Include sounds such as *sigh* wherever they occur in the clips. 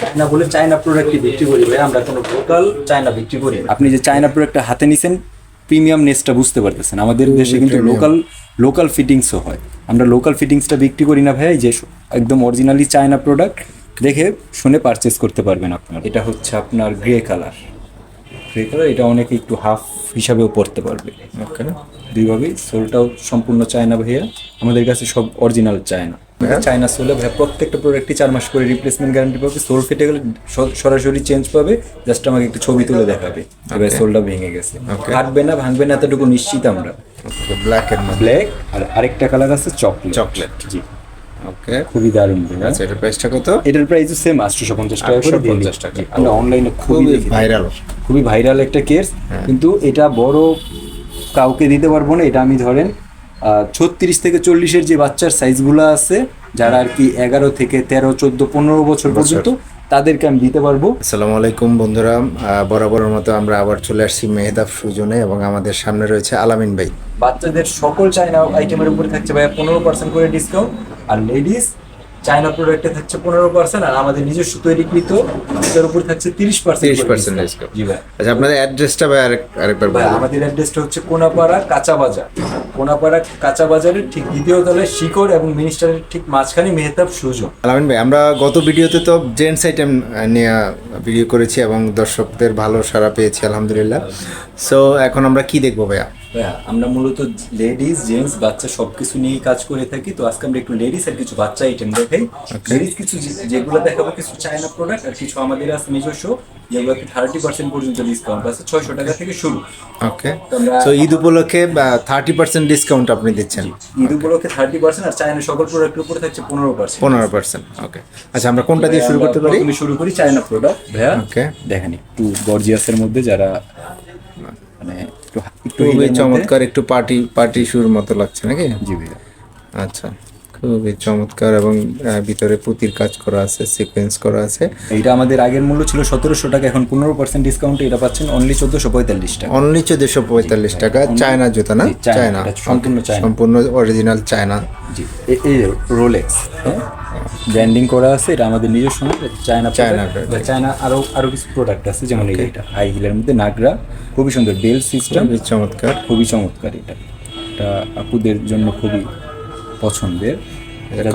China বলে China প্রোডাক্টই বিক্রি করি ভাই? আমরা কোনো লোকাল চায়না বিক্রি করি না। আপনি যে চায়না প্রোডাক্টটা হাতে নিছেন প্রিমিয়াম নেসটা বুঝতে পারতেছেন। আমাদের দেশে কিন্তু লোকাল লোকাল ফিটিংসও হয়। আমরা লোকাল ফিটিংসটা বিক্রি করি না ভাই যে একদম অরিজিনালি চায়না প্রোডাক্ট দেখে শুনে পারচেস করতে পারবেন আপনার। এটা হচ্ছে আপনার গ্রে কালার গ্রে কালার এটা অনেকে একটু হাফ হিসাবেও পড়তে পারবে। ওকে দুইভাবেই। সোলটাও সম্পূর্ণ চায়না ভাইয়া। আমাদের কাছে সব অরিজিনাল চায়না। চায়না সোলে ভাইয়া প্রত্যেকটা প্রোডাক্টই চার মাস করে রিপ্লেসমেন্ট গ্যারান্টি পাবে। সোল ফেটে গেলে সরাসরি চেঞ্জ পাবে জাস্ট আমাকে একটু ছবি তুলে দেখাবে। এবার সোলটা ভেঙে গেছে। কাটবে না ভাঙবে না এতটুকু নিশ্চিত আমরা। ব্ল্যাক এর ব্ল্যাক আর আরেকটা কালার আছে চকলেট চকলেট জি। ওকে খুবই দারুণ আচ্ছা এটা প্রাইসটা কত? এটার প্রাইস সেম আটশোশো পঞ্চাশ টাকা করে 850 টাকা। আমরা অনলাইনে খুবই খুবই ভাইরাল খুবই ভাইরাল একটা কেস কিন্তু এটা বড় কাউকে দিতে পারব না এটা আমি ধরেন ছত্রিশ থেকে চল্লিশের যে বাচ্চার সাইজগুলো আছে যারা আর কি এগারো থেকে তেরো চোদ্দ পনেরো বছর পর্যন্ত তাদেরকে আমি দিতে পারব। আসসালামু আলাইকুম বন্ধুরা বরাবরের মতো আমরা আবার চলে আসছি মেহেদাব সুজনে এবং আমাদের সামনে রয়েছে আলামিন ভাই। বাচ্চাদের সকল চাইনা আইটেমের উপরে থাকছে ভাইয়া পনেরো পার্সেন্ট করে ডিসকাউন্ট আর লেডিস চায়না প্রোডাক্টে থাকছে পনেরো পার্সেন্ট আর আমাদের নিজস্ব তৈরিকৃত এটার উপর থাকছে তিরিশ পার্সেন্ট 30% discount। জি ভাই। আচ্ছা আপনাদের অ্যাড্রেসটা ভাই আরেক আরেকবার ভাই আমাদের অ্যাড্রেসটা হচ্ছে কোনাপাড়া কাঁচা বাজার কোনাপাড়া কাঁচা বাজারের ঠিক দ্বিতীয় তলায় শিকড় এবং মিনিস্টারের ঠিক মাঝখানে মেহতাব সুযোগ আলামিন ভাই আমরা গত ভিডিওতে তো জেন্টস আইটেম নিয়ে ভিডিও করেছি এবং দর্শকদের ভালো সাড়া পেয়েছি আলহামদুলিল্লাহ। সো এখন আমরা কি দেখব ভাইয়া? আমরা মূলত লেডিস জেন্টস বাচ্চা সবকিছু নিয়েই কাজ করে থাকি। তো আজকে আমরা একটু লেডিস আর কিছু বাচ্চা আইটেম দেখাই। লেডিস কিছু যে- যেগুলো দেখাবো কিছু চায়না প্রোডাক্ট আর কিছু আমাদের আছে নিজস্ব যেগুলোতে থার্টি পার্সেন্ট পর্যন্ত ডিসকাউন্ট আছে ছয়শো টাকা থেকে শুরু। ওকে। তো ঈদ উপলক্ষে থার্টি পার্সেন্ট ডিসকাউন্ট আপনি দিচ্ছেন। ঈদ উপলক্ষে থার্টি পার্সেন্ট আর চায়না সকল প্রোডাক্টের উপরে থাকছে পনেরো পার্সেন্ট পনেরো পার্সেন্ট ওকে আচ্ছা আমরা কোনটা দিয়ে শুরু করতে পারি? প্রথমে শুরু করি চায়না প্রোডাক্ট ভাইয়া। ওকে দেখেন একটু গর্জিয়াসের মধ্যে যারা একটু চমৎকার একটু পার্টি পার্টি সুর মতো লাগছে নাকি? জি ভাইয়া। আচ্ছা। খুবই চমৎকার এবং ভিতরে পুতির কাজ করা আছে সিকোয়েন্স করা আছে। এটা আমাদের আগের মূল্য ছিল সতেরোশো টাকা এখন পনেরো পার্সেন্ট ডিসকাউন্টে এটা পাচ্ছেন অনলি চোদ্দশো পঁয়তাল্লিশ টাকা। অনলি চোদ্দশো পঁয়তাল্লিশ টাকা। চায়না জুতা না? চায়না, সম্পূর্ণ। সম্পূর্ণ অরিজিনাল চায়না। এই রোলেক্স ব্র্যান্ডিং করা আছে এটা আমাদের নিজস্ব না চায়না চায়না। চায়না আরও আরও কিছু প্রোডাক্ট আছে যেমন এটা হাই হিলের মধ্যে নাগরা খুবই সুন্দর বেল সিস্টেম চমৎকার। খুবই চমৎকার এটা। এটা আপুদের জন্য খুবই পছন্দের।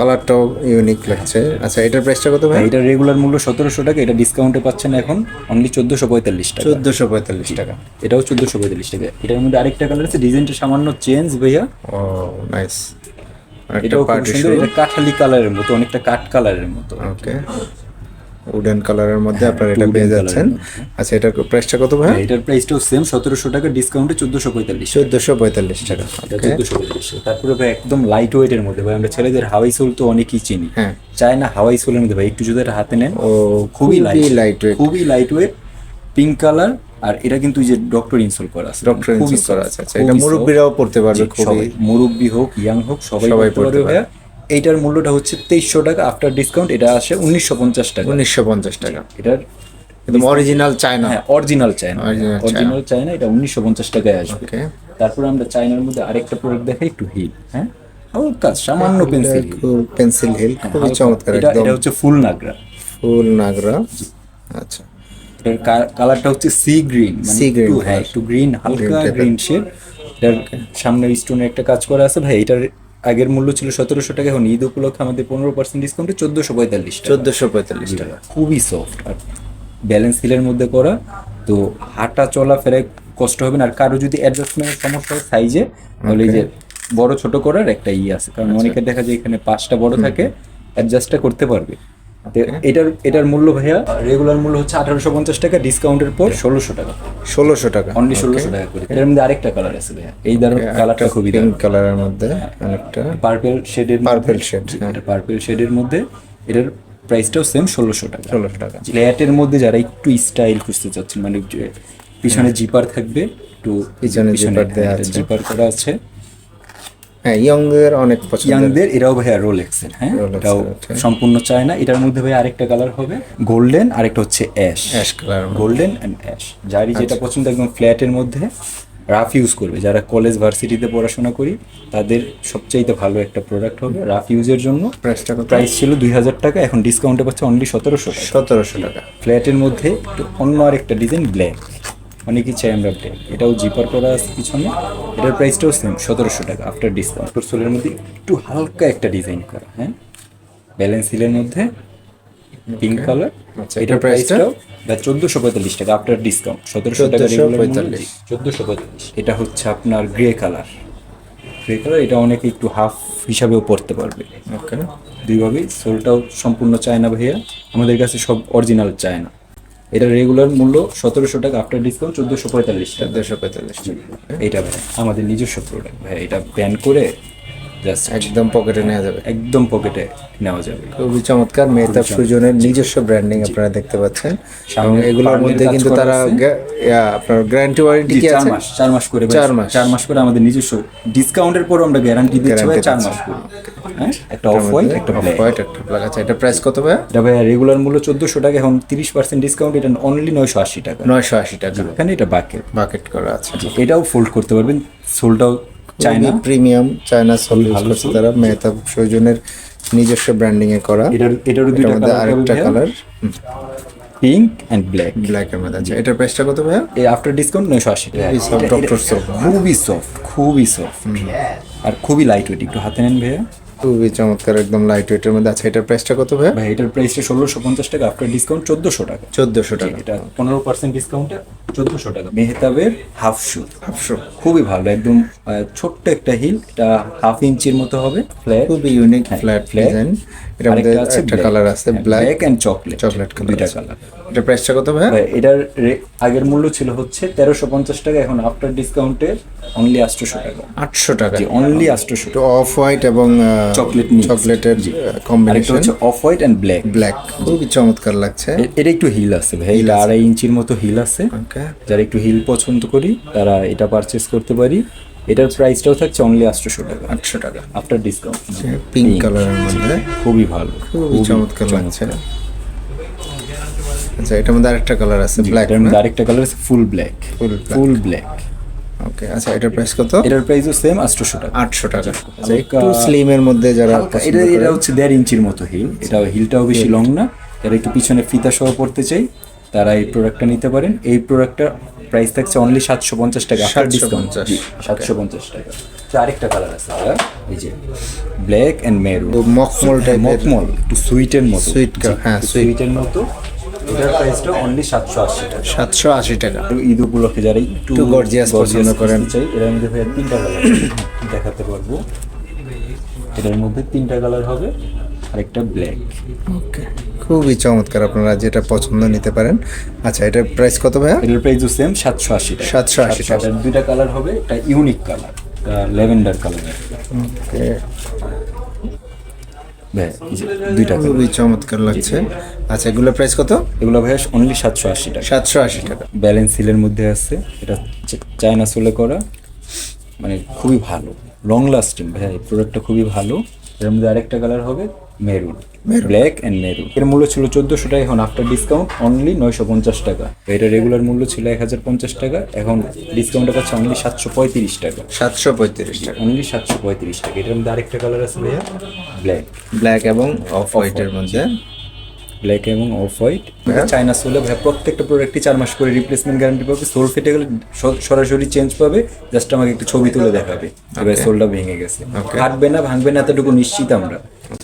কালারটাও ইউনিক লাগছে। আচ্ছা এটার প্রাইসটা কত ভাই? এটা রেগুলার মূল্য সতেরোশো টাকা এটা ডিসকাউন্টে পাচ্ছেন এখন অনলি চোদ্দোশো পঁয়তাল্লিশ টাকা। চোদ্দশো পঁয়তাল্লিশ টাকা। এটাও চোদ্দোশো পঁয়তাল্লিশ টাকা। এটার মধ্যে আরেকটা কালার আছে ডিজাইনটা সামান্য চেঞ্জ ভাইয়া। ও নাইস এটাও খুব সুন্দর এটা কাঠালি কালারের মতো অনেকটা কাঠ কালারের মতো। ওকে উডেন কালারের মধ্যে আপনারা এটা পেয়ে যাচ্ছেন। আচ্ছা এটার প্রাইসটা কত ভাই এটার প্রাইসটাও সেম সতেরোশো টাকা ডিসকাউন্টে চোদ্দোশো পঁয়তাল্লিশ চোদ্দশো পঁয়তাল্লিশ টাকা চোদ্দোশো পঁয়তাল্লিশ তারপরে ভাই একদম লাইট ওয়েটের মধ্যে ভাই আমরা ছেলেদের হাওয়াই সোল তো অনেকই চিনি। হ্যাঁ। চায় না হাওয়াই সোলের মধ্যে ভাই একটু যদি এটা হাতে নেন ও খুবই লাইট ওয়েট খুবই লাইট ওয়েট পিঙ্ক কালার আর এটা কিন্তু এই যে ডক্টর ইনস্টল করা আছে। ডক্টর ইনসুল করা আছে। আচ্ছা এটা। মুরব্বীরাও পড়তে পারবে খুবই। মুরব্বী হোক ইয়াং হোক সবাই সবাই পড়তে পারবে এইটার মূল্যটা হচ্ছে তেইশশো টাকা আফটার ডিসকাউন্ট এটা আসে উনিশশো পঞ্চাশ টাকা। উনিশশো পঞ্চাশ টাকা। এটার একদম অরিজিনাল চায়না হ্যাঁ অরিজিনাল চায়না অরিজিনাল চায়না এটা উনিশশো পঞ্চাশ টাকায় আসবে। তারপরে আমরা চায়নার মধ্যে আরেকটা প্রোডাক্ট দেখাই একটু হিল হ্যাঁ? হালকা সামান্য পেন্সিল পেন্সিল হিল খুবই চমৎকার এটা এটা হচ্ছে ফুল নাগরা। ফুল নাগরা। আচ্ছা। এটার কালারটা হচ্ছে সি গ্রিন green একটু হ্যাঁ একটু গ্রিন হালকা এর। গ্রিন শেড এটার সামনে স্টোনের একটা কাজ করা আছে। ভাই এটার আগের মূল্য ছিল সতেরোশো টাকা এখন ঈদ উপলক্ষে আমাদের পনেরো পার্সেন্ট ডিসকাউন্টে চোদ্দোশো পঁয়তাল্লিশ চোদ্দোশো পঁয়তাল্লিশ টাকা। খুবই সফট আর ব্যালেন্স হিলের মধ্যে করা তো হাঁটা চলা ফেরায় কষ্ট হবে না। আর কারও যদি অ্যাডজাস্টমেন্টের সমস্যা হয় সাইজে তাহলে যে বড় ছোট করার একটা ইয়ে আছে। কারণ অনেকে দেখা যায় এখানে পাঁচটা বড় থাকে অ্যাডজাস্টটা করতে পারবে। এটার এটার মূল্য ভাইয়া? রেগুলার মূল্য হচ্ছে আঠারোশো পঞ্চাশ টাকা ডিসকাউন্টের পর ষোলোশো টাকা। ষোলোশো টাকা অনলি ষোলোশো টাকা করে। এটার মধ্যে আরেকটা কালার আছে ভাইয়া। এই ধরো কালারটা খুবই পিঙ্ক কালারের মধ্যে অনেকটা পার্পেল শেডের shade, হ্যাঁ। এটা পার্পেল শেডের মধ্যে এটার প্রাইসটাও সেম ষোলোশো টাকা। ষোলোশো টাকা। ফ্ল্যাটের মধ্যে যারা একটু স্টাইল খুঁজতে চাচ্ছেন মানে পিছনে জিপার থাকবে একটু পিছনে আছে। জিপার করা আছে। হ্যাঁ ইয়ংদের অনেক পছন্দ ইয়াংদের এরাও ভাইয়া রোলেক্সের হ্যাঁ? এটাও সম্পূর্ণ চায় না এটার মধ্যে ভাই আরেকটা কালার হবে গোল্ডেন আরেকটা হচ্ছে ash ash colour golden and ash যারই যেটা আচ্ছা। পছন্দ একদম ফ্ল্যাটের মধ্যে রাফ ইউজ করবে। যারা কলেজ ভার্সিটিতে পড়াশোনা করি তাদের সবচাইতে ভালো একটা প্রোডাক্ট হবে রাফ ইউজের জন্য। প্রাইসটা প্রাইস ছিল দুই হাজার টাকা এখন ডিসকাউন্টে পাচ্ছে অনলি সতেরোশো সতেরোশো টাকা। ফ্ল্যাটের মধ্যে অন্য আরেকটা ডিজাইন ব্ল্যাক অনেকই চাই আমরা ব্ল্যাক এটাও জিপার করা আছে পিছনে। এটার প্রাইসটাও সেম সতেরোশো টাকা আফটার ডিসকাউন্ট সোলের মধ্যে একটু হালকা একটা ডিজাইন করা হ্যাঁ? ব্যালেন্স হিলের মধ্যে পিঙ্ক কালার আচ্ছা, এটার? প্রাইসটাও চোদ্দোশো পঁয়তাল্লিশ টাকা আফটার ডিসকাউন্ট সতেরোশো টাকা 1445 চোদ্দোশো পঁয়তাল্লিশ। এটা হচ্ছে আপনার গ্রে কালার গ্রে কালার এটা অনেকে একটু হাফ হিসাবেও পড়তে পারবে। ওকে দুইভাবেই। সোলটাও সম্পূর্ণ চায়না ভাইয়া। আমাদের কাছে সব অরিজিনাল চায়না। এটা রেগুলার মূল্য সতেরোশো টাকা আফটার ডিসকাউন্ট চোদ্দোশো পঁয়তাল্লিশ টাকা। চোদ্দোশো পঁয়তাল্লিশ এটা ভাই আমাদের নিজস্ব প্রোডাক্ট ভাই এটা ব্যান করে জাস্ট একদম পকেটে নেওয়া যাবে। একদম পকেটে নেওয়া যাবে। খুবই চমৎকার মেহতাব সুজনের নিজস্ব ব্র্যান্ডিং আপনারা দেখতে পাচ্ছেন। এবং এগুলোর মধ্যে কিন্তু তারা আছে। আপনার গ্যারান্টি ওয়ারেন্টি কি আছে? মাস চার মাস করে। চার মাস। চার মাস করে আমাদের নিজস্ব। ডিসকাউন্টের পর আমরা গ্যারান্টি দিচ্ছি চার মাস করে। হ্যাঁ? একটা অফ হোয়াইট একটা ব্ল্যাক হোয়াইট একটা ব্ল্যাক আচ্ছা এটা প্রাইস কত ভাই এটা ভাই রেগুলার মূল্য চোদ্দোশো টাকা এখন তিরিশ পার্সেন্ট ডিসকাউন্ট এটা অনলি নয়শো আশি টাকা। নয়শো আশি টাকা। এখানে এটা বাকেট বাকেট করা আছে। এটাও ফোল্ড করতে পারবেন। সোলটাও China premium China sole use করছে তারা মেহতাব সৌজনের নিজস্ব ব্র্যান্ডিং এ করা। এটার এটারও এটার দুইটা কালার আরেকটা colour pink and black black এর মধ্যে আছে। এটার প্রাইসটা কত ভাইয়া? এই আফটার ডিসকাউন্ট নয়শো আশি টাকা। এই সফট ডক্টর সফট খুবই সফট খুবই সফট আর খুবই লাইট ওয়েট একটু হাতে নেন ভাইয়া। খুবই চমৎকার একদম লাইট ওয়েটের মধ্যে। আচ্ছা এটার প্রাইসটা কত ভাই ভাই এটার প্রাইসটা ষোলোশো পঞ্চাশ টাকা আফটার ডিসকাউন্ট চোদ্দোশো টাকা। চোদ্দশো টাকা। এটা পনেরো পার্সেন্ট ডিসকাউন্টে চোদ্দোশো টাকা। মেহতাবের হাফ শু হাফ শু খুবই ভালো একদম ছোট্ট একটা হিল এটা হাফ ইঞ্চির মতো হবে ফ্ল্যাট খুবই ইউনিক ফ্ল্যাট flat। মধ্যে একটা কালার আছে ব্ল্যাক chocolate চকলেট কালার দুইটা কালার এটার প্রাইসটা কত ভাইয়া ভাই এটার আগের মূল্য ছিল হচ্ছে তেরোশো পঞ্চাশ টাকা এখন আফটার ডিসকাউন্টে অনলি আটশোশো টাকা। আটশো টাকা। অনলি আটশোশো অফ হোয়াইট এবং mix। চকলেটের আরেকটা কম্বিনেশন হচ্ছে অফ হোয়াইট ব্ল্যাক ব্ল্যাক খুবই চমৎকার লাগছে। এটা একটু হিল আছে ভাই এটা আড়াই ইঞ্চির মতো হিল আছে। যারা একটু হিল পছন্দ করি তারা এটা পারচেস করতে পারি। এটার প্রাইসটাও থাকছে অনলি আটশোশো টাকা আটশো টাকা আফটার ডিসকাউন্ট পিঙ্ক কালারের মধ্যে। খুবই ভালো খুবই চমৎকার লাগছে। আচ্ছা এটার মধ্যে আরেকটা কালার আছে ব্ল্যাক আরেকটা কালার আছে ফুল ব্ল্যাক ফুল ব্ল্যাক ওকে আচ্ছা এটার প্রাইস কত? এটার প্রাইসও সেম আটশোশো টাকা। আটশো টাকা। আচ্ছা একটু স্লিমের মধ্যে যারা এটা এটা হচ্ছে দেড় ইঞ্চির মতো হিল এটা হিলটাও বেশি লং না। যারা একটু পিছনে ফিতা সহ পড়তে চাই। তারা এই প্রোডাক্টটা নিতে পারেন। এই প্রোডাক্টটা প্রাইস থাকছে অনলি সাতশো পঞ্চাশ টাকা আফটার ডিসকাউন্ট 750 সাতশো পঞ্চাশ টাকা। তো আরেকটা কালার আছে দাদা, এই যে ব্ল্যাক অ্যান্ড মখমল টাইপের মকমল একটু সুইটের মতো। সুইট হ্যাঁ, সুইটের মতো। এটার প্রাইসটা অনলি সাতশো আশি টাকা। সাতশো আশি টাকা। ঈদ উপলক্ষে যারা একটু পছন্দ করেন। কিনতে চাই এর মধ্যে ভাইয়া তিনটা কালার দেখাতে পারব। এটার মধ্যে তিনটা কালার হবে। আরেকটা ব্ল্যাক ওকে খুবই চমৎকার আপনারা যেটা পছন্দ নিতে পারেন। আচ্ছা এটার প্রাইস কত ভাইয়া? এটার প্রাইসও সেম সাতশো আশি টাকা। 780 টাকা। দুইটা কালার হবে একটা unique colour lavender colour okay দুইটা খুবই চমৎকার লাগছে। আচ্ছা এগুলোর প্রাইস কত? এগুলো ভাইয়া অনলি সাতশো আশি টাকা। সাতশো আশি টাকা। ব্যালেন্স হিলের মধ্যে আছে। এটা চা- চায়না সোলে করা। মানে খুবই ভালো। লং লাস্টিং এই প্রোডাক্টটা খুবই ভালো। এর মধ্যে আরেকটা কালার হবে মেরুন। Black and maroon. এর মূল্য ছিল চোদ্দোশো টাকা এখন আফটার ডিসকাউন্ট অনলি নয়শো পঞ্চাশ টাকা। এটা রেগুলার মূল্য ছিল এক হাজার পঞ্চাশ টাকা এখন ডিসকাউন্টে পাচ্ছে অনলি সাতশো পঁয়ত্রিশ টাকা। সাতশো পঁয়ত্রিশ টাকা। অনলি সাতশো পঁয়ত্রিশ টাকা। এটার মধ্যে আরেকটা কালার আছে ভাইয়া ব্ল্যাক ব্ল্যাক এবং অফ হোয়াইটের মধ্যে। ব্ল্যাক এবং অফ হোয়াইট চায়না সোলে ভাই প্রত্যেকটা প্রোডাক্টই চার মাস করে রিপ্লেসমেন্ট গ্যারান্টি পাবে। সোল ফেটে গেলে সরাসরি চেঞ্জ পাবে জাস্ট আমাকে একটু ছবি তুলে দেখাবে। এবার সোলটা ভেঙে গেছে. ফাটবে না ভাঙবে না এতটুকু নিশ্চিত আমরা।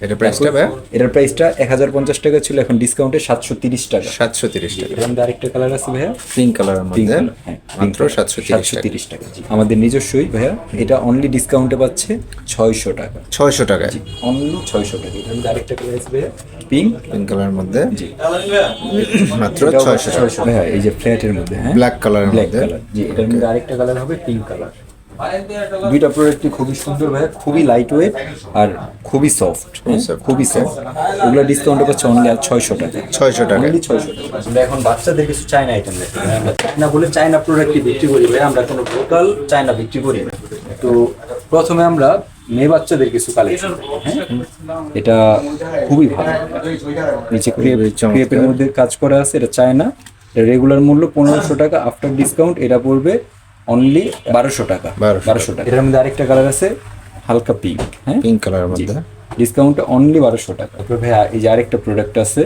এটার প্রাইসটা ভাইয়া? এটার প্রাইসটা এক হাজার পঞ্চাশ টাকা ছিল এখন ডিসকাউন্টে সাতশো তিরিশ টাকা। সাতশো তিরিশ টাকা। মধ্যে আরেকটা কালার আছে ভাইয়া? পিঙ্ক কালারের মধ্যে। কালার হ্যাঁ মাত্র সাতশো সাতশো তিরিশ টাকা আমাদের নিজস্বই ভাইয়া এটা অনলি ডিসকাউন্টে পাচ্ছে ছয়শো টাকা। ছয়শো টাকায় অনলি ছয়শো টাকা। আরেকটা কালার আছে ভাইয়া? পিঙ্ক পিঙ্ক কালারের মধ্যে। মাত্র ছয়শো ছয়শো ভাইয়া এই যে ফ্ল্যাটের মধ্যে হ্যাঁ? ব্ল্যাক কালারের ব্ল্যাক কালার জি এটার মধ্যে আরেকটা কালার হবে পিঙ্ক কালার দুইটা প্রোডাক্টই খুবই সুন্দর ভাই খুবই লাইট ওয়েট আর খুবই সফট খুবই সফট ওগুলো ডিসকাউন্টে পাচ্ছে অনলি আর ছয়শো টাকা। ছয়শো টাকা। অনলি ছয়শো টাকা। আমরা এখন বাচ্চাদের কিছু চায়না আইটেম দেখি আমরা চায়না বলে চায়না প্রোডাক্টই বিক্রি করি ভাই আমরা কোনো লোকাল চায়না বিক্রি করি না। তো প্রথমে আমরা মেয়ে বাচ্চাদের কিছু কালেকশন হ্যাঁ? এটা খুবই ভালো। নিচে। ক্রেপের মধ্যে কাজ করা আছে এটা চায়না রেগুলার মূল্য পনেরোশো টাকা আফটার ডিসকাউন্ট এটা পড়বে অনলি বারোশো টাকা। বারোশো টাকা। এটার মধ্যে আরেকটা কালার আছে হালকা পিঙ্ক হ্যাঁ? পিঙ্ক কালারের মধ্যে। ডিসকাউন্ট অনলি বারোশো টাকা। তারপরে ভাইয়া এই যে আরেকটা প্রোডাক্ট আছে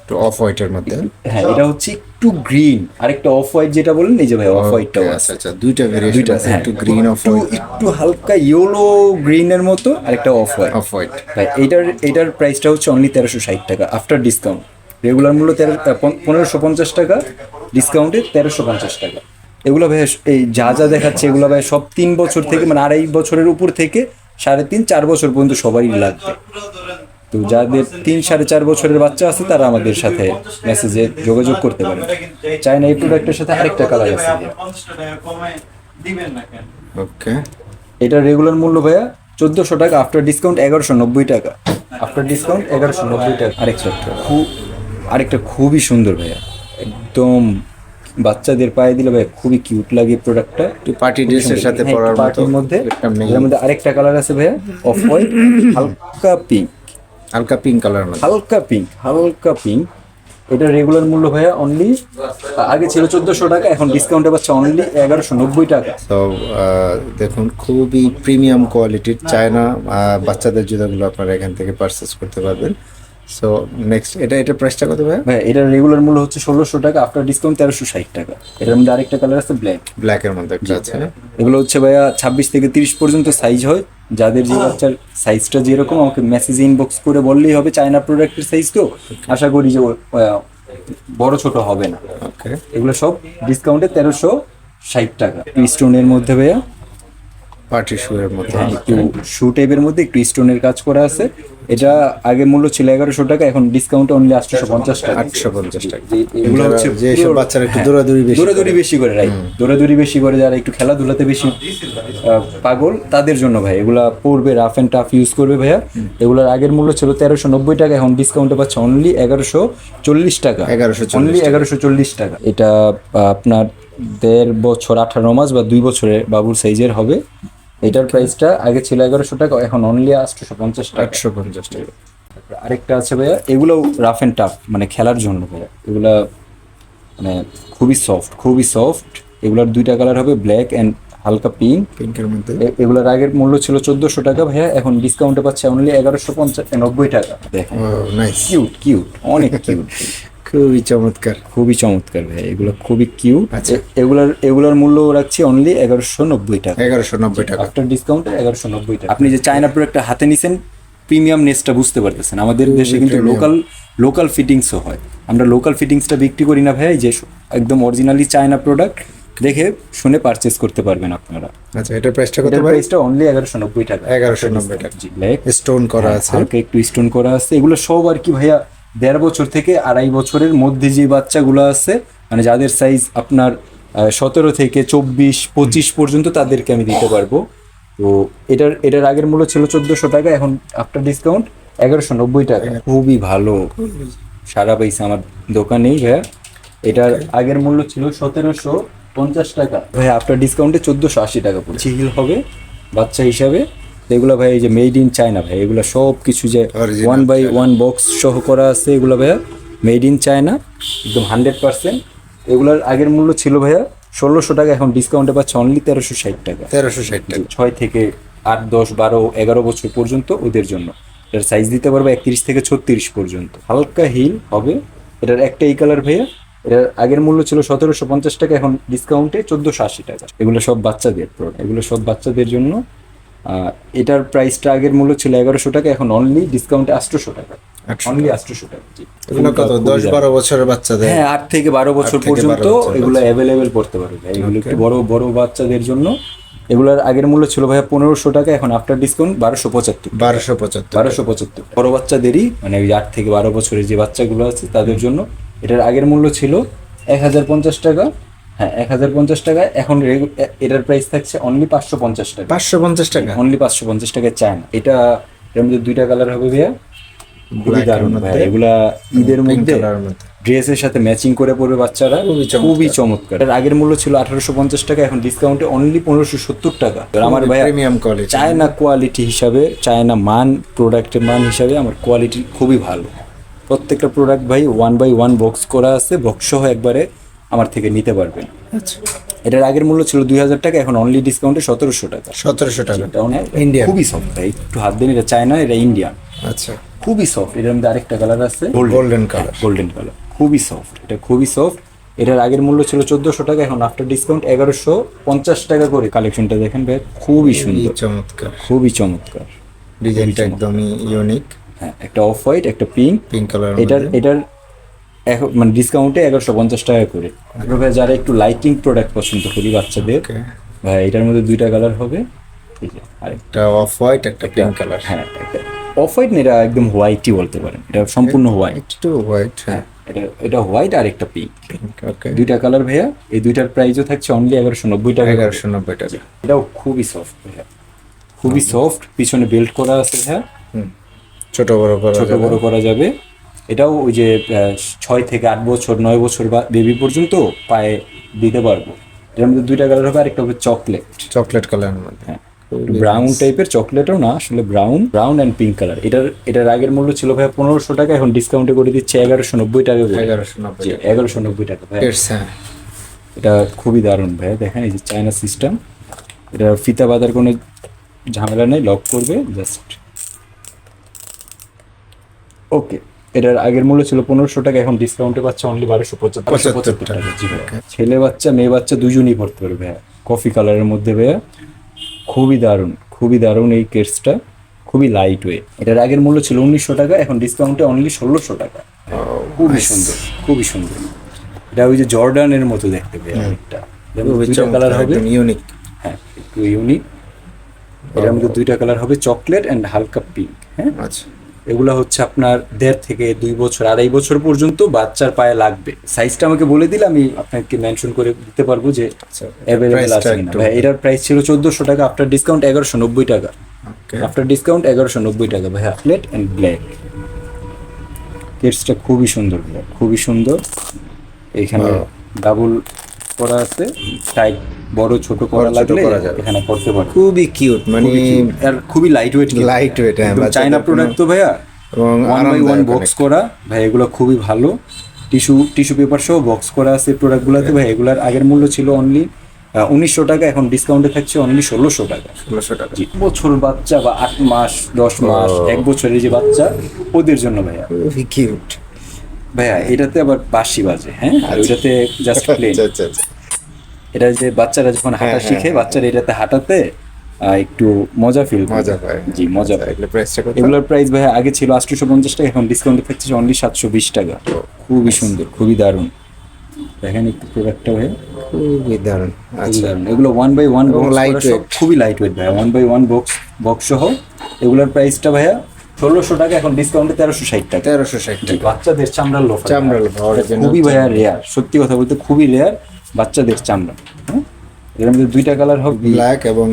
একটু অফ হোয়াইটের মধ্যে। হ্যাঁ এটা হচ্ছে একটু গ্রিন আরেকটা অফ হোয়াইট যেটা বলেন এই যে ভাই অফ হোয়াইটটাও আছে। আচ্ছা দুইটা ভেরিয়েশন দুইটা আছে হ্যাঁ একটু গ্রিন অফ একটু একটু হালকা ইয়েলো গ্রিনের মতো আরেকটা অফ হোয়াইট অফ হোয়াইট ভাই এইটার এইটার প্রাইসটা হচ্ছে অনলি তেরোশো ষাট টাকা আফটার ডিসকাউন্ট রেগুলার মূল্য তেরো পনেরোশো পঞ্চাশ টাকা ডিসকাউন্টে তেরোশো পঞ্চাশ টাকা। এগুলো ভাই এই যা যা দেখাচ্ছে এগুলো ভাই সব তিন বছর থেকে মানে আড়াই বছরের উপর থেকে সাড়ে তিন চার বছর পর্যন্ত সবারই লাগবে। তো যাদের তিন সাড়ে চার বছরের বাচ্চা আছে তারা আমাদের সাথে মেসেজে যোগাযোগ করতে পারে। চাইনা এই প্রোডাক্টের সাথে আরেকটা কালার আছে। ওকে এটা রেগুলার মূল্য ভাইয়া চোদ্দশো টাকা আফটার ডিসকাউন্ট এগারোশো নব্বই টাকা। আফটার ডিসকাউন্ট এগারোশো নব্বই টাকা। আরেকটা খুব আরেকটা খুবই সুন্দর ভাইয়া। একদম বাচ্চাদের পায়ে দিলে ভাইয়া খুবই কিউট লাগে প্রোডাক্টটা একটু পার্টি ড্রেসের সাথে হ্যাঁ, পরার মতো পার্টির মধ্যে এর মধ্যে আরেকটা কালার আছে ভাইয়া অফ হোয়াইট হালকা পিঙ্ক হালকা পিঙ্ক কালার হালকা পিঙ্ক হালকা পিঙ্ক এটা রেগুলার মূল্য ভাইয়া অনলি আগে ছিল চোদ্দোশো টাকা এখন ডিসকাউন্টে পাচ্ছে অনলি এগারোশো নব্বই টাকা। তো দেখুন খুবই প্রিমিয়াম কোয়ালিটির চায়না বাচ্চাদের জুতাগুলো আপনারা এখান থেকে পারচেস করতে পারবেন। সো নেক্সট এটা এটা প্রাইসটা কত ভাই? ভাই এটার রেগুলার মূল্য হচ্ছে ষোলোশো টাকা আফটার ডিসকাউন্ট তেরোশো ষাট টাকা। এটার মধ্যে আরেকটা কালার আছে ব্ল্যাক ব্ল্যাকের মধ্যে একটা আছে এগুলো হচ্ছে ভাইয়া ছাব্বিশ থেকে তিরিশ পর্যন্ত সাইজ হয়। যাদের যে বাচ্চার সাইজটা যেরকম আমাকে মেসেজ ইনবক্স করে বললেই হবে চায়না প্রোডাক্টের সাইজ তো। আশা করি যে বড় ছোট হবে না। এগুলো সব ডিসকাউন্টে তেরোশো ষাট টাকা। স্টোনের মধ্যে ভাইয়া। পার্টি শু এর মধ্যে একটু শু টাইপের মধ্যে একটু স্টোনের কাজ করা আছে। এটা আগে মূল্য ছিল এগারোশো টাকা এখন ডিসকাউন্ট অনলি আটশো পঞ্চাশ টাকা। আটশো পঞ্চাশ টাকা এগুলো হচ্ছে যে সব বাচ্চারা একটু হ্যাঁ, দৌড়াদৌড়ি বেশি দৌড়াদৌড়ি বেশি করে রাইট দৌড়াদৌড়ি বেশি করে যারা একটু খেলাধুলাতে বেশি আহ, পাগল তাদের জন্য ভাই এগুলা পড়বে রাফ অ্যান্ড টাফ ইউজ করবে ভাইয়া। এগুলার আগের মূল্য ছিল তেরোশো নব্বই টাকা এখন ডিসকাউন্টে পাচ্ছে অনলি এগারোশো চল্লিশ টাকা। 1140 অনলি এগারোশো চল্লিশ টাকা। এটা আপনার দেড় বছর আঠারো মাস বা দুই বছরের বাবুর সাইজের হবে। এটার প্রাইসটা আগে ছিল এগারোশো টাকা এখন অনলি আটশো পঞ্চাশ টাকা। আটশো পঞ্চাশ টাকা। আরেকটা আছে ভাইয়া এগুলো রাফ অ্যান্ড টাফ মানে খেলার জন্য ভাইয়া। এগুলা মানে খুবই সফট খুবই সফট এগুলোর দুইটা কালার হবে ব্ল্যাক অ্যান্ড হালকা পিঙ্ক পিঙ্কের মধ্যে। এগুলোর আগের মূল্য ছিল চোদ্দশো টাকা ভাইয়া এখন ডিসকাউন্টে পাচ্ছে অনলি এগারোশো পঞ্চাশ নব্বই টাকা। দেখেন। নাইস কিউট কিউট অনেক কিউট *laughs* খুবই চমৎকার। খুবই চমৎকার ভাইয়া এগুলো খুবই কিউট আচ্ছা। এগুলোর এগুলোর মূল্য রাখছি অনলি এগারোশো নব্বই টাকা। এগারোশো নব্বই টাকা। আফটার ডিসকাউন্টে এগারোশো নব্বই টাকা। আপনি যে চায়না প্রোডাক্টটা হাতে নিছেন প্রিমিয়াম নেসটা বুঝতে পারতেছেন। আমাদের দেশে কিন্তু লোকাল লোকাল ফিটিংসও হয়। আমরা লোকাল ফিটিংসটা বিক্রি করি না ভাই যে একদম অরিজিনালি চায়না প্রোডাক্ট দেখে শুনে পারচেস করতে পারবেন আপনারা। আচ্ছা এটার প্রাইসটা কত ভাই? প্রাইসটা অনলি এগারোশো নব্বই টাকা। এগারোশো নব্বই টাকা। জি স্টোন করা আছে। হালকা একটু স্টোন করা আছে। এগুলো সব আর কি ভাইয়া দেড় বছর থেকে আড়াই বছরের মধ্যে যে বাচ্চাগুলো আছে মানে যাদের সাইজ আপনার সতেরো থেকে চব্বিশ পঁচিশ পর্যন্ত তাদেরকে আমি দিতে পারব। তো এটার এটার আগের মূল্য ছিল চোদ্দোশো টাকা এখন আফটার ডিসকাউন্ট এগারোশো নব্বই টাকা। খুবই ভালো। সারা পাইছে আমার দোকানেই ভাইয়া। এটার আগের মূল্য ছিল সতেরোশো পঞ্চাশ টাকা। ভাই আফটার ডিসকাউন্টে চোদ্দোশো আশি টাকা পড়ে চিহিল হবে বাচ্চা হিসাবে এগুলো ভাই এই যে মেড ইন চায়না ভাই এগুলো সব কিছু যে ওয়ান বাই ওয়ান বক্স সহ করা আছে এগুলো ভাইয়া মেড ইন চায়না একদম হান্ড্রেড পার্সেন্ট এগুলোর আগের মূল্য ছিল ভাইয়া ষোলোশো টাকা এখন ডিসকাউন্টে পাচ্ছে অনলি তেরোশো ষাট টাকা। তেরোশো ষাট টাকা। ছয় থেকে আট দশ বারো এগারো বছর পর্যন্ত ওদের জন্য। এটার সাইজ দিতে পারব একত্রিশ থেকে ছত্রিশ পর্যন্ত। হালকা হিল হবে। এটার একটা এই কালার ভাইয়া এটার আগের মূল্য ছিল সতেরোশো পঞ্চাশ টাকা এখন ডিসকাউন্টে চোদ্দোশো আশি টাকা। এগুলো সব বাচ্চাদের প্রোডাক্ট এগুলো সব বাচ্চাদের জন্য এটার প্রাইসটা আগের মূল্য ছিল এগারোশো টাকা এখন অনলি ডিসকাউন্টে আটশোশো টাকা। অনলি আটশোশো টাকা এগুলো কত? দশ বারো বছরের বাচ্চাদের? হ্যাঁ আট থেকে বারো বছর পর্যন্ত এগুলো অ্যাভেলেবেল করতে পারবে। এগুলো একটু বড় বড় বাচ্চাদের জন্য। এগুলোর আগের মূল্য ছিল ভাইয়া পনেরোশো টাকা এখন আফটার ডিসকাউন্ট বারোশো পঁচাত্তর বারোশো পঁচাত্তর বারোশো পঁচাত্তর বড় বাচ্চাদেরই মানে ওই আট থেকে বারো বছরের যে বাচ্চাগুলো আছে তাদের জন্য এটার আগের মূল্য ছিল এক হাজার পঞ্চাশ টাকা হ্যাঁ এক হাজার পঞ্চাশ টাকা এখন এটার প্রাইস থাকছে অনলি পাঁচশো পঞ্চাশ টাকা। পাঁচশো পঞ্চাশ টাকা? অনলি পাঁচশো পঞ্চাশ টাকায় চায় না এটা এর মধ্যে দুইটা কালার হবে ভাইয়া। খুবই দারুণ মধ্যে। ভাইয়া। এগুলা ঈদের মধ্যে ড্রেসের সাথে ম্যাচিং করে পড়বে বাচ্চারা। খুবই চমৎকার। এর আগের মূল্য ছিল আঠারোশো পঞ্চাশ টাকা এখন ডিসকাউন্টে অনলি পনেরোশো সত্তর টাকা। আমার ভাইয়া প্রিমিয়াম কোয়ালিটি চায়না কোয়ালিটি হিসাবে চায়না মান প্রোডাক্টের মান হিসাবে আমার কোয়ালিটি খুবই ভালো। প্রত্যেকটা প্রোডাক্ট ভাই ওয়ান বাই ওয়ান বক্স করা আছে। বক্স সহ একবারে আমার থেকে নিতে পারবেন আচ্ছা। এটার আগের মূল্য ছিল দুই হাজার টাকা এখন অনলি ডিসকাউন্টে সতেরোশো টাকা। সতেরোশো টাকা। Indian। খুবই সফট একটু হাত দিন এটা চায়না এটা ইন্ডিয়ান আচ্ছা। খুবই সফট এটার মধ্যে আরেকটা কালার আছে। গোল্ডেন কালার গোল্ডেন কালার খুবই সফট এটা খুবই সফট এটার আগের মূল্য ছিল চোদ্দশো টাকা এখন আফটার ডিসকাউন্ট এগারোশো পঞ্চাশ টাকা করে। কালেকশনটা দেখেন ভাই খুবই সুন্দর। চমৎকার। খুবই চমৎকার। ডিজাইনটা একদমই ইউনিক হ্যাঁ একটা অফ হোয়াইট একটা পিঙ্ক পিঙ্ক কালার এটার এটার এখন মানে ডিসকাউন্টে এগারোশো পঞ্চাশ টাকা করে। আমরা ভাই যারা একটু লাইটিং প্রোডাক্ট পছন্দ করি বাচ্চাদের ভাই এটার মধ্যে দুইটা কালার হবে। এই যে আরেকটা একটা অফ হোয়াইট একটা পিঙ্ক কালার হ্যাঁ অফ হোয়াইট না এটা একদম হোয়াইটই বলতে পারেন। এটা সম্পূর্ণ হোয়াইট একটু হোয়াইট হ্যাঁ। এটা এটা হোয়াইট আর একটা পিঙ্ক ওকে দুইটা কালার ভাইয়া এই দুইটার প্রাইসও থাকছে অনলি এগারোশো নব্বই টাকা এগারোশো নব্বই টাকা। এটাও খুবই সফট ভাইয়া। খুবই সফট পিছনে বেল্ট করা আছে ভাইয়া। হুম। ছোট বড় করা ছোট বড় করা যাবে। এটাও ওই যে ছয় থেকে আট বছর নয় বছর বা বেবি পর্যন্ত পায়ে দিতে পারব। এটার মধ্যে দুইটা কালার হবে আরেকটা হবে চকলেট চকলেট কালারের মধ্যে। হ্যাঁ ব্রাউন টাইপের চকলেটও না আসলে brown brown and pink colour এটার এটার আগের মূল্য ছিল ভাই পনেরোশো টাকা এখন ডিসকাউন্টে করে দিচ্ছে এগারোশো নব্বই টাকা এগারোশো নব্বই এগারোশো নব্বই টাকা ভাই হ্যাঁ। এটা খুবই দারুণ ভাই দেখেন এই যে চায়না সিস্টেম এটা ফিতা বাঁধার কোনো ঝামেলা নেই লক করবে জাস্ট ওকে এটার আগের মূল্য ছিল পনেরোশো টাকা এখন ডিসকাউন্টে পাচ্ছে অনলি বারোশো পঁচাত্তর টাকা। ছেলে বাচ্চা মেয়ে বাচ্চা দুজনই পড়তে পারবে ভাইয়া। কফি কালারের মধ্যে ভাইয়া। খুবই দারুণ খুবই দারুণ এই কেসটা খুবই লাইট ওয়ে এটার আগের মূল্য ছিল উনিশশো টাকা এখন ডিসকাউন্টে অনলি ষোলোশো টাকা। খুবই সুন্দর। খুবই সুন্দর। এটা ওই যে জর্ডানের মতো দেখতে পেয়ে অনেকটা। কালার হবে। ইউনিক হ্যাঁ একটু ইউনিক এটার মধ্যে দুইটা কালার হবে চকলেট অ্যান্ড হালকা পিঙ্ক হ্যাঁ? আচ্ছা। এগুলো হচ্ছে আপনার দেড় থেকে দুই বছর আড়াই বছর পর্যন্ত বাচ্চার পায়ে লাগবে। সাইজটা আমাকে বলে দিলে আমি আপনাকে মেনশন করে দিতে পারব যে অ্যাভেলেবেল আছে কিনা। ভাই এটার প্রাইস ছিল চোদ্দোশো টাকা আফটার ডিসকাউন্ট এগারোশো নব্বই টাকা। আফটার ডিসকাউন্ট এগারোশো নব্বই টাকা। ভাইয়া প্লেট অ্যান্ড ব্ল্যাক কেটসটা খুবই সুন্দর খুবই সুন্দর। এইখানে ডাবল করা আছে। টাইট বড় ছোট করা লাগলে এখানে করতে পারবে খুবই কিউট মানে আর খুবই লাইট ওয়েট Lightweight, হ্যাঁ, চাইনা প্রোডাক্ট তো ভাইয়া। এবং ওয়ান বাই ওয়ান বক্স করা। ভাই এগুলো খুবই ভালো। টিস্যু টিস্যু পেপার সহ বক্স করা আছে প্রোডাক্টগুলোতে ভাই এগুলার আগের মূল্য ছিল অনলি উনিশশো টাকা এখন ডিসকাউন্টে থাকছে অনলি ষোলোশো টাকা। ষোলোশো টাকা। বছর বাচ্চা বা আট মাস দশ মাস এক বছরের যে বাচ্চা ওদের জন্য ভাইয়া। কিউট ভাইয়া এটাতে আবার বাঁশি বাজে হ্যাঁ? আর ওইটাতে জাস্ট *laughs* প্লেন আচ্ছা আচ্ছা আচ্ছা। এটা যে বাচ্চারা যখন হাঁটা হ্যাঁ, শিখে বাচ্চারা এটাতে হাঁটাতে একটু মজা ফিল মজা পায়। জি মজা পায়। এগুলো এগুলোর প্রাইস ভাই আগে ছিল আটশোশো পঞ্চাশ টাকা এখন ডিসকাউন্টে থাকছে অনলি সাতশো বিশ টাকা। খুবই সুন্দর খুবই দারুণ। দেখেন একটু প্রোডাক্টটা ভাই খুবই দারুণ। আচ্ছা। দারুণ। এগুলো ওয়ান বাই ওয়ান lightweight। খুবই লাইট ওয়েট ভাইয়া one by one box box সহ। এগুলোর প্রাইসটা ভাইয়া ষোলোশো টাকা এখন ডিসকাউন্টে তেরোশো ষাট টাকা। তেরোশো ষাট জি, বাচ্চাদের চামড়ার লোফার চামড়ার লোফার, খুবই ভাইয়া রেয়ার সত্যি কথা বলতে খুবই রেয়ার বাচ্চাদের চামড়া হ্যাঁ? এর মধ্যে দুইটা কালার হবে ব্ল্যাক এবং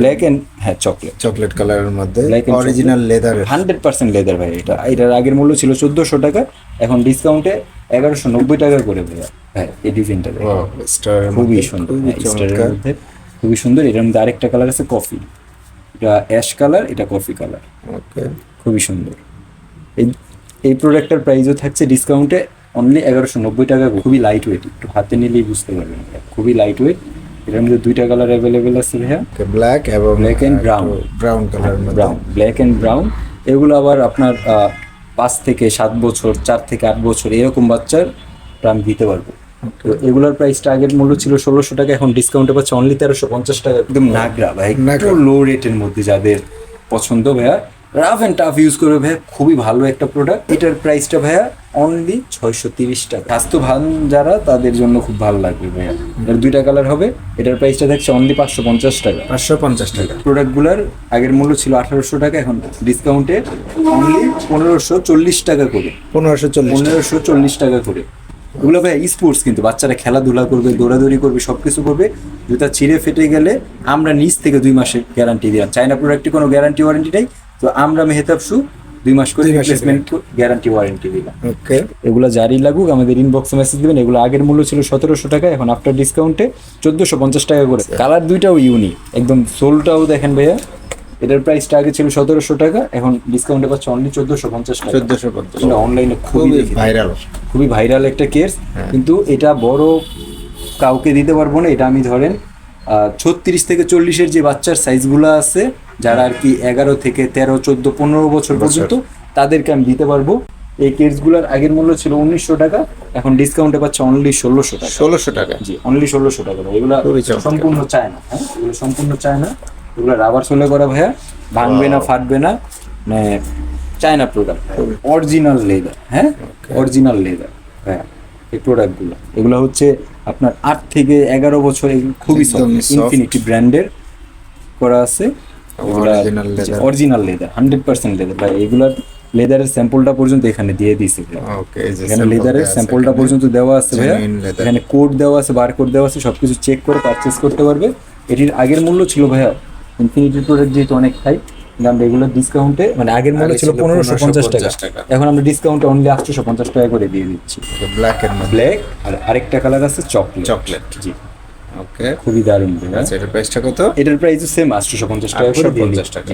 ব্ল্যাক এন্ড হ্যাঁ চকলেট চকলেট কালারের মধ্যে অরিজিনাল লেদারের হান্ড্রেড পার্সেন্ট লেদার ভাই এটা। এটার আগের মূল্য ছিল চোদ্দোশো টাকা এখন ডিসকাউন্টে এগারোশো নব্বই টাকা করে ভাইয়া। হ্যাঁ এই ডিজাইনটা খুবই সুন্দর। হ্যাঁ, স্টারের মধ্যে খুবই সুন্দর। এটার মধ্যে আরেকটা কালার আছে কফি এটা অ্যাশ কালার এটা কফি কালার ওকে খুবই সুন্দর। এই এই প্রোডাক্টটার প্রাইসও থাকছে ডিসকাউন্টে অনলি এগারোশো নব্বই টাকা খুবই লাইট ওয়েট একটু হাতে নিলেই বুঝতে পারবেন। খুবই লাইট ওয়েট এটার মধ্যে দুইটা কালার অ্যাভেলেবেল আছে ভাইয়া। ব্ল্যাক এবং black and brown brown colour brown black and brown এগুলো আবার আপনার পাঁচ থেকে সাত বছর চার থেকে আট বছর এরকম বাচ্চার আমি দিতে পারব। তো এগুলোর প্রাইসটা আগের মূল্য ছিল ষোলোশো টাকা এখন ডিসকাউন্টে পাচ্ছে অনলি তেরোশো পঞ্চাশ টাকা। একদম নাগরা ভাই একটু লো রেটের মধ্যে যাদের পছন্দ ভাইয়া রাফ অ্যান্ড টাফ ইউজ করবে ভাইয়া খুবই ভালো একটা প্রোডাক্ট এটার প্রাইসটা ভাইয়া অনলি ছয়শো তিরিশ টাকা। স্বাস্থ্য ভান যারা তাদের জন্য খুব ভালো লাগবে ভাইয়া। এটার দুইটা কালার হবে। এটার প্রাইসটা থাকছে অনলি পাঁচশো পঞ্চাশ টাকা। পাঁচশো পঞ্চাশ টাকা। প্রোডাক্টগুলোর আগের মূল্য ছিল আঠারোশো টাকা এখন ডিসকাউন্টে অনলি পনেরোশো চল্লিশ টাকা করে। পনেরোশো চল্লিশ পনেরোশো চল্লিশ টাকা করে। ওগুলো ভাই স্পোর্টস কিন্তু বাচ্চারা খেলাধুলা করবে দৌড়াদৌড়ি করবে সব কিছু করবে। জুতা ছিঁড়ে ফেটে গেলে আমরা নিচ থেকে দুই মাসের গ্যারান্টি দিলাম। চাইনা প্রোডাক্টে কোনো গ্যারান্টি ওয়ারেন্টি নেই। তো আমরা মেহতাব শু দুই মাস করে রিপ্লেসমেন্ট গ্যারান্টি ওয়ারেন্টি দিলাম। ওকে এগুলো জারি লাগুক আমাদের ইনবক্সে মেসেজ দিবেন এগুলো আগের মূল্য ছিল সতেরোশো টাকা এখন আফটার ডিসকাউন্টে চোদ্দোশো পঞ্চাশ টাকা করে। কালার দুইটাও ইউনিক একদম সোলটাও দেখেন ভাইয়া। এটার প্রাইসটা আগে ছিল সতেরোশো টাকা এখন ডিসকাউন্টে পাচ্ছে অনলি চোদ্দোশো পঞ্চাশ টাকা। চোদ্দোশো পঞ্চাশ। অনলাইনে খুবই খুবই ভাইরাল খুবই ভাইরাল একটা কেস হ্যাঁ। কিন্তু এটা বড় কাউকে দিতে পারব না এটা আমি ধরেন ছত্রিশ থেকে চল্লিশের যে বাচ্চার সাইজগুলো আছে যারা আর কি এগারো থেকে তেরো চোদ্দ পনেরো বছর পর্যন্ত তাদেরকে আমি দিতে পারব। এই কেটসগুলোর আগের মূল্য ছিল উনিশশো টাকা এখন ডিসকাউন্টে পাচ্ছে অনলি ষোলোশো টাকা। ষোলোশো টাকা। জি অনলি ষোলোশো টাকা এগুলো। সম্পূর্ণ চায়না হ্যাঁ? এগুলো সম্পূর্ণ চায় না এগুলো রাবার সোলে করা ভাইয়া ভাঙবে না ফাটবে না মানে চায়না প্রোডাক্ট অরিজিনাল লেদার হ্যাঁ? অরিজিনাল লেদার হ্যাঁ এই প্রোডাক্টগুলো এগুলো হচ্ছে আপনার আট থেকে এগারো বছর খুবই ইনফিনিটি ব্র্যান্ডের করা আছে। Original leather hundred percent leather ভাই এগুলার লেদারের স্যাম্পলটা পর্যন্ত এখানে দিয়ে দিয়েছে এখানে লেদারের স্যাম্পলটা পর্যন্ত দেওয়া আছে ভাইয়া। এখানে কোড দেওয়া আছে বার কোড দেওয়া আছে সবকিছু চেক করে পারচেস করতে পারবে। এটির আগের মূল্য ছিল ভাইয়া ইনফিনিটির প্রোডাক্ট যেহেতু অনেক হাই আমরা রেগুলার ডিসকাউন্টে মানে আগের মূল্য ছিল পনেরোশো পঞ্চাশ টাকা। এখন আমরা ডিসকাউন্টে অনলি আটশোশো পঞ্চাশ টাকা করে দিয়ে দিচ্ছি। ব্ল্যাক এর ব্ল্যাক আর আরেকটা কালার আছে চকলেট চকলেট জি। ওকে খুবই দারুণ। আচ্ছা এটার প্রাইসটা কত? এটার প্রাইস সেম আটশোশো পঞ্চাশ টাকা করে পঞ্চাশ টাকা।